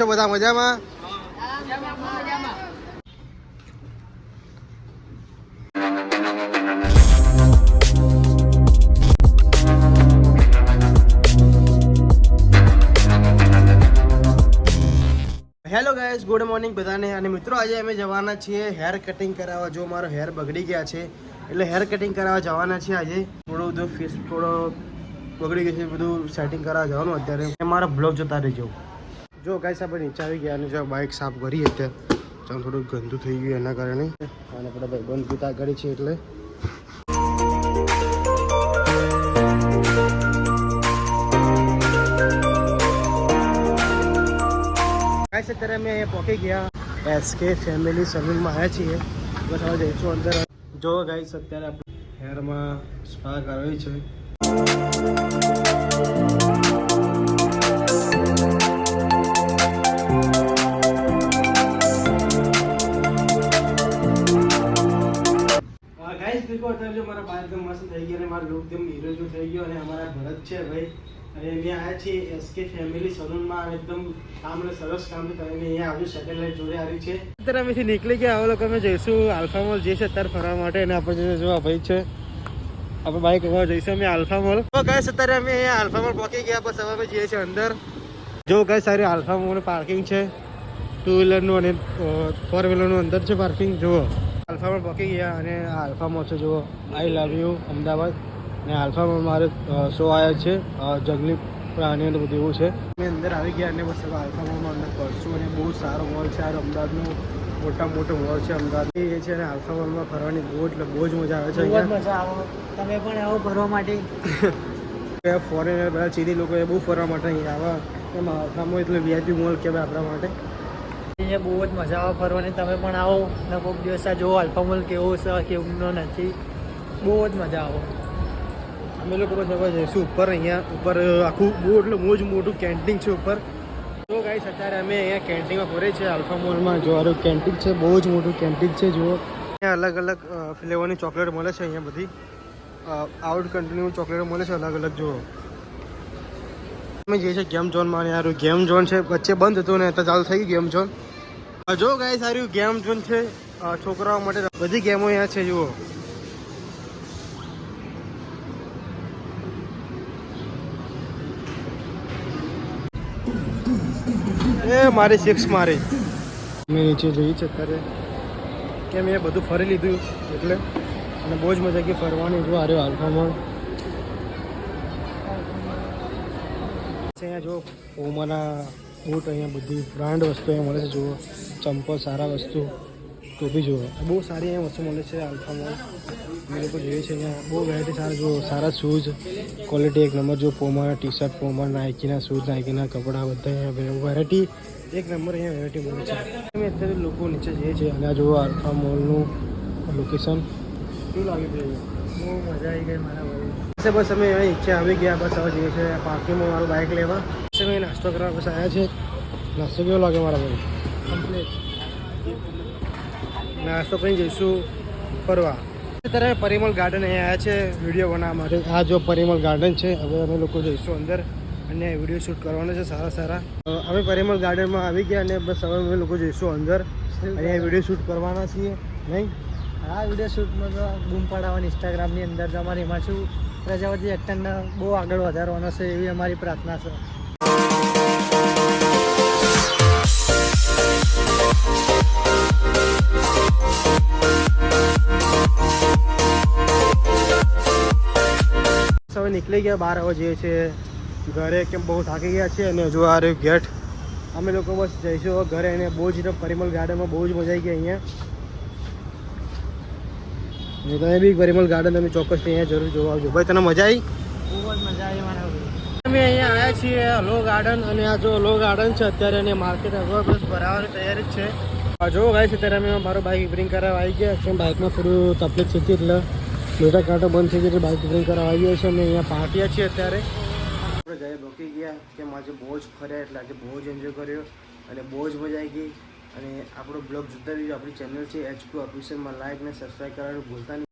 છો બધા મજામાં? હેલો ગાઈઝ ગુડ મોર્નિંગ બધાને. અને મિત્રો, આજે અમે જવાના છીએ હેર કટિંગ કરાવવા. જો મારો હેર બગડી ગયા છે, એટલે હેર કટિંગ કરાવવા જવાના છીએ આજે. થોડું બધું ફેસ થોડો બગડી ગયું છે, બધું સેટિંગ કરાવવા જવાનું અત્યારે. મારા બ્લોગ જોતા રહેજો. જો ગાઈસ આપણે નીચે આવી ગયા અને જો બાઇક સાફ કરી અત્યારે. ચાલો થોડું ગંદુ થઈ ગયું એના કારણે. અને આપણે ભાઈ બંધ પીતા કરી છે એટલે. ગાઈસ અત્યારે અમે અહીંયા પહોંચી ગયા. એસકે ફેમિલી સલૂનમાં આવ્યા છીએ. બસ હવે જઈશું અંદર. જો ગાઈસ અત્યારે આપણે હેરમાં સ્પા કરાવી છે. ગાઈસ દેખો અત્યારે જો મારા બાર એકદમ મસ્ત થઈ ગયા અને મારો લુક એકદમ હીરો જો થઈ ગયો અને અમારા ભરત છે ભાઈ. અને અમે આવ્યા છીએ એસકે ફેમિલી સલૂનમાં એકદમ કામ સરસ કામ છે તમે અહીંયા આવ્યું સેટેલાઇટ જોડે આવી છે. અત્યારે અમેથી નીકળી ગયા, હવે લોકો અમે જઈશું આલ્ફા મોલ જઈશું અત્યારે ફરવા માટે અને આપણે જોવા ભાઈ છે. આપણે બાઈક ઊભા જઈશું અમે આલ્ફા મોલ ગાઈસ અત્યારે અમે અહીંયા આલ્ફા મોલ પહોંચી ગયા, બસ હવે અમે જઈએ છીએ અંદર. જો ગાઈસ સારી આલ્ફા મોલ પાર્કિંગ છે. ટુ વ્હીલરનું અને ફોર વ્હીલરનું અંદર છે પાર્કિંગ જુઓ. આલ્ફામાં પકી ગયા અને આલ્ફામાં છે જુઓ. I love you Ahmedabad. અને આલ્ફામાં મારે શો આવ્યા છે જંગલી પ્રાણીઓ ને બધું એવું છે. મેં અંદર આવી ગયા અને બસ આલ્ફામાં અંદર ફરશું અને બહુ સારો મોલ છે આ અમદાવાદનું મોટા મોટો મોલ છે અમદાવાદ એ છે અને આલ્ફા મોલમાં ફરવાની બહુ એટલે બહુ જ મજા આવે છે મજા આવો. તમે પણ આવો ફરવા માટે. ફોરેનર બધા ચીની લોકો એ બહુ ફરવા માટે અહીંયા આવા. એમાં આલ્ફામાં એટલે વીઆઈપી મોલ કહેવાય આપણા માટે. અહીંયા બહુ જ મજા આવે ફરવાની. તમે પણ આવો ને કોઈક દિવસ આ જુઓ અલ્ફામોલ કેવો છે કેવું નથી. બહુ જ મજા આવો. અમે લોકો હવે જઈશું ઉપર અહીંયા, ઉપર આખું બહુ એટલે બહુ જ મોટું કેન્ટીન છે ઉપર. જો ગાઈસ અત્યારે અમે અહીંયા કેન્ટીનમાં ફરે છે અલ્ફામોલમાં જો આરું કેન્ટીન છે, બહુ જ મોટું કેન્ટીન છે, જુઓ. અહીંયા અલગ અલગ ફ્લેવરની ચોકલેટ મળે છે અહીંયા બધી. આઉટ કન્ટ્રીની ચોકલેટ મળે છે અલગ અલગ, જુઓ. અમે જઈએ છીએ ગેમ ઝોનમાં યાર ગેમ ઝોન છે, વચ્ચે બંધ હતું ને, તો ચાલુ થઈ ગયું ગેમ ઝોન. જો ગાય સારું ગેમ જોન છે. છોકરાઓ માટે બધી ગેમો અહીંયા છે, જુઓ. એ મારી સિક્સ મારી. મેં નીચે જઈ છે અત્યારે કેમ એ બધું ફરી લીધું, એટલે અને બહુ જ મજા કે ફરવાની. જો આર્યો આલ્ફામાં અહીંયા જો ઓમાના બૂટ અહીંયા બધી બ્રાન્ડ વસ્તુ અહીંયા મળે છે, જુઓ. ચંપલ સારા વસ્તુ ટોપી જુઓ. બહુ સારી અહીંયા વસ્તુ મળે છે આલ્ફામાં અમે લોકો જોઈએ છે અહીંયા. બહુ વેરાયટી સારા, જુઓ. સારા શૂઝ ક્વોલિટી એક નંબર જો પોમા ટી શર્ટ પોમા નાઇકીના શૂઝ નાઇકીના કપડાં, બધા અહીંયા વેરાયટી એક નંબર અહીંયા વેરાયટી મળે છે. અમે અત્યારે લોકો નીચે જઈએ છીએ અને આ જુઓ આલ્ફા મોલનું લોકેશન કેવું લાગે છે? બહુ મજા આવી ગઈ મારા બસ, અમે અહીંયા નીચે આવી ગયા, બસ હવે જઈએ છીએ. પાર્કિંગમાં મારું બાઇક લેવા. બસ નાસ્તો કરવા બસ આવ્યા છે. નાસ્તો કેવો લાગે મારા ભાઈ? કમ્પ્લીટ નાસ્તો કરીને જઈશું ફરવા. અત્યારે પરિમલ ગાર્ડન અહીંયા આવ્યા છે વીડિયો બનાવવા માટે. આ જો પરિમલ ગાર્ડન છે હવે અમે લોકો જઈશું અંદર અને વીડિયો શૂટ કરવાનો છે સારા સારા. અમે પરિમલ ગાર્ડનમાં આવી ગયા અને બસ હવે અમે લોકો જઈશું અંદર. અહીંયા વીડિયો શૂટ કરવાના છીએ નહીં? આ વીડિયો શૂટમાં તો બૂમ પાડવાની ઇન્સ્ટાગ્રામની અંદર તમારે એમાં શું પ્રજાપતિ એક્ટરને બહુ આગળ વધારવાનો છે એવી અમારી પ્રાર્થના છે. હવે નીકળી ગયા બહાર હવે જઈએ છીએ ઘરે કેમ બહુ થાકી ગયા છે અને હજુ આ રહ્યું ગેટ, અમે લોકો બસ જઈશું. ઘરે અને બહુ જ પરિમલ ગાર્ડનમાં બહુ જ મજા આવી ગઈ અહીંયા. તમે બી પરિમલ ગાર્ડન તમે ચોક્કસથી અહીંયા જરૂર જોવા આવજો. ભાઈ, તને મજા આવી? બહુ જ મજા આવી મારા અમે અહીંયા આવ્યા છીએ લો ગાર્ડન અને આ જો લો ગાર્ડન છે, અત્યારે અને માર્કેટ બસ ભરાવાની તૈયારી જ છે. જો ગાય છે ત્યારે અમે મારો બાઇક રિપેરિંગ કરાવવા આવી ગયા છે બાઇકમાં થોડું તકલીફ થતી એટલે મોટા કાંટો બંધ થઈ ગયો એટલે બાઇક રિપેરિંગ કરાવવા આવી ગયા છે અમે અહીંયા પાર્ટીયા છીએ અત્યારે. આપણે ઘરે રોકી ગયા કે આજે બહુ જ ફર્યા, એટલે આજે બહુ જ એન્જોય કર્યો અને બહુ જ મજા આવી ગઈ. અને આપણો બ્લોગ જોતા રહીજો, આપણી ચેનલ છે એચક્યુ ઓફિશિયલમાં લાઈક અને સબસ્ક્રાઈબ કરવાનું ભૂલતા નહીં.